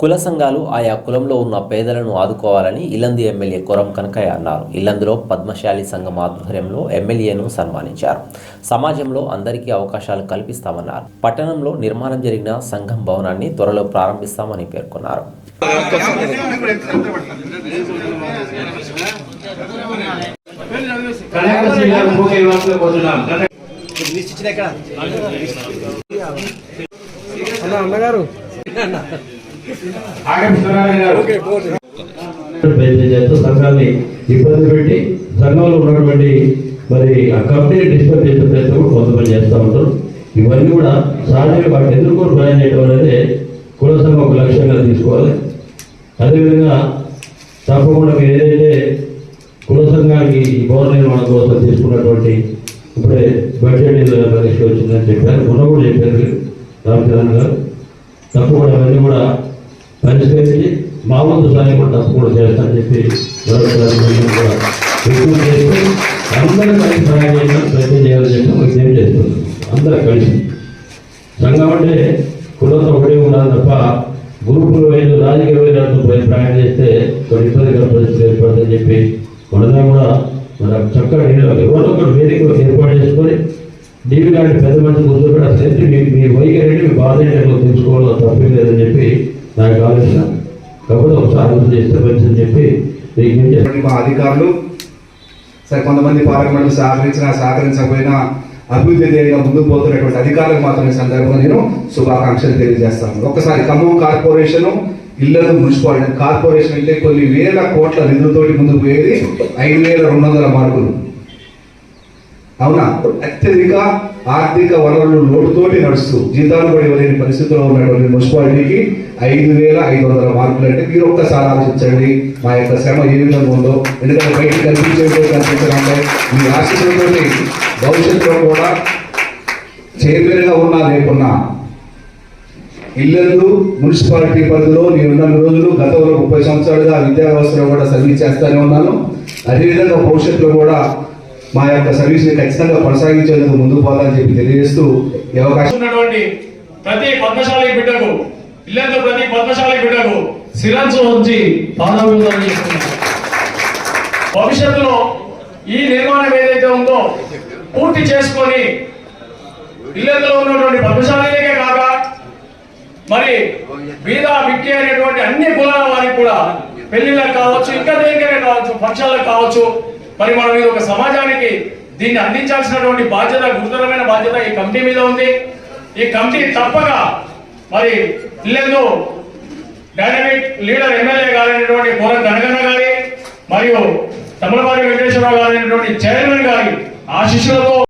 కుల సంఘాలు ఆయా కులంలో ఉన్న పేదలను ఆదుకోవాలని ఇల్లందు ఎమ్మెల్యే కొరం కనకయ్య అన్నారు. ఇల్లందులో పద్మశాలి సంఘం ఆధ్వర్యంలో ఎమ్మెల్యేను సన్మానించారు. సమాజంలో అందరికీ అవకాశాలు కల్పిస్తామన్నారు. పట్టణంలో నిర్మాణం జరిగిన సంఘం భవనాన్ని త్వరలో ప్రారంభిస్తామని పేర్కొన్నారు. అన్నగారు. ప్రయత్నం చేస్తూ సంఘాన్ని ఇబ్బంది పెట్టి సంఘంలో ఉన్నటువంటి మరి ఆ కంపెనీ డిస్టర్బ్ చేసే ప్రయత్నం కూడా కొంతమంది చేస్తూ ఉంటారు. ఇవన్నీ కూడా సహజంగా వాటిని ఎదుర్కొని ప్రయాణం చేయడం అనేది కుల సంఘం ఒక లక్ష్యంగా తీసుకోవాలి. అదేవిధంగా తప్పకుండా మీరు ఏదైతే కుల సంఘానికి ఈ భవన నిర్మాణం కోసం తీసుకున్నటువంటి ఇప్పుడే బడ్జెట్ పరీక్ష వచ్చిందని చెప్పారు. మొన్న కూడా చెప్పారు రామచంద్రన్ గారు. తప్పకుండా అవన్నీ కూడా పరిష్కరించి మా ముందు సాయం కూడా తప్పకుండా చేస్తానని చెప్పి ఎక్కువ చేస్తూ అందరూ కలిసి సహాయం చేయడానికి ప్రయత్నం చేయాలని చెప్పి విజ్ఞప్తి చేస్తున్నాం. అందరూ కలిసి. సంఘం అంటే కులంతో ఒకటే ఉండాలి తప్ప గ్రూపులు వేలు రాజకీయ వేదాలతో ప్రయాణం చేస్తే కొన్ని ఇబ్బందికర పరిస్థితులు ఏర్పడుతుందని చెప్పి మనదా కూడా మన చక్కగా నీళ్ళు ఎవరో ఒకరు వేదిక ఏర్పాటు చేసుకొని నీవి లాంటి పెద్ద మనిషి కూర్చోబెట్టి అసలు ఏంటి మీ మీ వైఖరి మీ బాధ ఏంటో తెలుసుకోవాలో. ఒకసారి అని చెప్పి మీకు మా అధికారులు సరే కొంతమంది పార్లమెంట్ సహకరించినా సహకరించకపోయినా అభివృద్ధి ధ్యేయంగా ముందుకు పోతున్నటువంటి అధికారులకు మాత్రం ఈ సందర్భంగా నేను శుభాకాంక్షలు తెలియజేస్తాను. ఒక్కసారి ఖమ్మం కార్పొరేషన్ ఇళ్ళను మున్సిపాలిటీ కార్పొరేషన్ అంటే కొన్ని వేల కోట్ల నిధులతోటి ముందుకు పోయేది ఐదు వేల రెండు వందల మార్కులు. అవునా? అత్యధిక ఆర్థిక వనరులు లోటుతోటి నడుస్తూ జీతాలు కూడా ఇవ్వలేని పరిస్థితిలో ఉన్నటువంటి మున్సిపాలిటీకి. ఐదు వేల ఐదు వందల మార్కులు అంటే మీరు ఒక్కసారి ఆలోచించండి. మా యొక్క శ్రమ ఏ విధంగా ఉందో. ఎందుకంటే బయట కనిపించేది కనిపించాలంటే మీ ఆశీస్సులతో భవిష్యత్తులో కూడా చైర్మన్గా ఉన్నా లేకున్నా ఇల్లందు మున్సిపాలిటీ పరిధిలో నేనున్న రోజులు గతంలో ముప్పై సంవత్సరాలుగా విద్యా వ్యవస్థలో కూడా సర్వీస్ చేస్తూనే ఉన్నాను. అదేవిధంగా భవిష్యత్తులో కూడా మా యొక్క సర్వీస్ని ఖచ్చితంగా కొనసాగించేందుకు ముందుకు పోవాలని చెప్పి తెలియజేస్తూ ఈ అవకాశం ఉన్నటువంటి ప్రతి పద్మశాలి బిడ్డకు ఇల్లందు ప్రతి పద్మశాలి బిడ్డకు శిరస్సు ఉంచి పాదాభివందనం చేస్తున్నాను. భవిష్యత్తులో ఈ నిర్మాణం ఏదైతే ఉందో పూర్తి చేసుకొని ఇల్లంతలో ఉన్నటువంటి పద్మశాలికే కాక మరి బీద విక్కి అనేటువంటి అన్ని కులాల వారికి కూడా పెళ్ళిళ్ళకు కావచ్చు ఇంకా దేనికైనా కావచ్చు ఫంక్షన్లకు కావచ్చు మరి మనం ఇది ఒక సమాజానికి దీన్ని అందించాల్సినటువంటి బాధ్యత గురుతరమైన బాధ్యత ఈ కమిటీ మీద ఉంది. ఈ కమిటీ తప్పక మరి ఇల్లెందు డైనమిక్ లీడర్ ఎమ్మెల్యే గారైనటువంటి కోరం గనగన్న గారి మరియు తమిళవారి వెంకటేశ్వరరావు గారైనటువంటి చైర్మన్ గారి ఆశిష్యులతో